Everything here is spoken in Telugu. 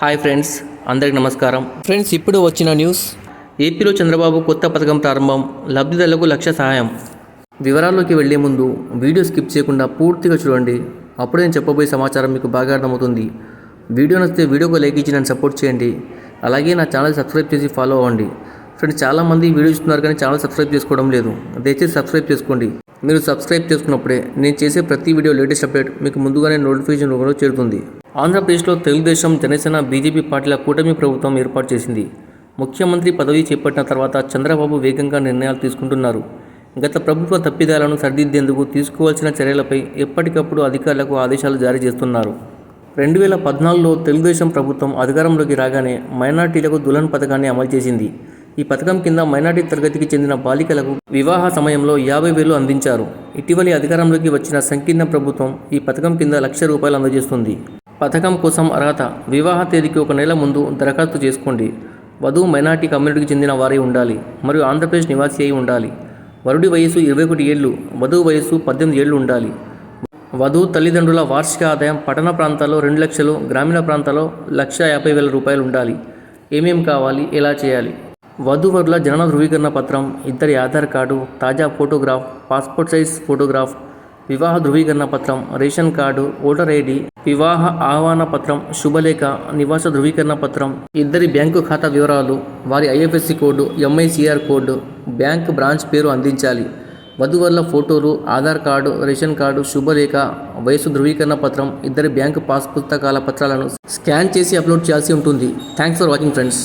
హాయ్ ఫ్రెండ్స్ అందరికి నమస్కారం. ఫ్రెండ్స్ ఇప్పుడు వచ్చిన న్యూస్. ఏపీలో చంద్రబాబు కొత్త పథకం ప్రారంభం లబ్ధిదారులకు లక్ష సహాయం. వివరాల్లోకి వెళ్ళే ముందు వీడియో స్కిప్ చేయకుండా పూర్తిగా చూడండి. అప్పుడే నేను చెప్పబోయే సమాచారం మీకు బాగా అర్థమవుతుంది. వీడియో నచ్చితే వీడియోకి లైక్ ఇచ్చి నన్ను సపోర్ట్ చేయండి. అలాగే నా ఛానల్ సబ్స్క్రైబ్ చేసి ఫాలో అవ్వండి. ఫ్రెండ్స్ చాలామంది వీడియో చూస్తున్నారు కానీ ఛానల్ సబ్స్క్రైబ్ చేసుకోవడం లేదు. దయచేసి సబ్స్క్రైబ్ చేసుకోండి. మీరు సబ్స్క్రైబ్ చేసుకున్నప్పుడే నేను చేసే ప్రతి వీడియో లేటెస్ట్ అప్డేట్ మీకు ముందుగానే నోటిఫికేషన్ రూపంలో చేరుతుంది. ఆంధ్రప్రదేశ్లో తెలుగుదేశం జనసేన బీజేపీ పార్టీల కూటమి ప్రభుత్వం ఏర్పాటు చేసింది. ముఖ్యమంత్రి పదవి చేపట్టిన తర్వాత చంద్రబాబు వేగంగా నిర్ణయాలు తీసుకుంటున్నారు. గత ప్రభుత్వ తప్పిదాలను సరిదిద్దేందుకు తీసుకోవాల్సిన చర్యలపై ఎప్పటికప్పుడు అధికారులకు ఆదేశాలు జారీ చేస్తున్నారు. రెండు వేల పద్నాలుగులో తెలుగుదేశం ప్రభుత్వం అధికారంలోకి రాగానే మైనార్టీలకు దులన్ పథకాన్ని అమలు చేసింది. ఈ పథకం కింద మైనార్టీ తరగతికి చెందిన బాలికలకు వివాహ సమయంలో యాభై వేలు అందించారు. ఇటీవలి అధికారంలోకి వచ్చిన సంకీర్ణ ప్రభుత్వం ఈ పథకం కింద లక్ష రూపాయలు అందజేస్తుంది. పథకం కోసం అర్హత వివాహ తేదీకి ఒక నెల ముందు దరఖాస్తు చేసుకోండి. వధువు మైనార్టీ కమ్యూనిటీకి చెందిన వారై ఉండాలి. మరియు ఆంధ్రప్రదేశ్ నివాసి అయి ఉండాలి. వరుడి వయసు ఇరవై ఒకటి ఏళ్ళు వధువు వయసు పద్దెనిమిది ఏళ్ళు ఉండాలి. వధువు తల్లిదండ్రుల వార్షిక ఆదాయం పట్టణ ప్రాంతాల్లో రెండు లక్షలు గ్రామీణ ప్రాంతాల్లో లక్ష యాభై వేల రూపాయలు ఉండాలి. ఏమేం కావాలి? ఎలా చేయాలి? వధువరుల జనన ధృవీకరణ పత్రం ఇద్దరి ఆధార్ కార్డు తాజా ఫోటోగ్రాఫ్ పాస్పోర్ట్ సైజ్ ఫోటోగ్రాఫ్ వివాహ ధృవీకరణ పత్రం రేషన్ కార్డు ఓటర్ ఐడి వివాహ ఆహ్వాన పత్రం శుభలేఖ నివాస ధృవీకరణ పత్రం ఇద్దరి బ్యాంకు ఖాతా వివరాలు వారి IFSC code MICR code bank branch పేరు అందించాలి. వధువర్ల photos Aadhaar card ration card శుభలేఖ వయసు ధృవీకరణ పత్రం ఇద్దరి బ్యాంకు పాస్ పుస్తకాల పత్రాలను స్కాన్ చేసి అప్లోడ్ చేయాల్సి ఉంటుంది. Thanks for watching friends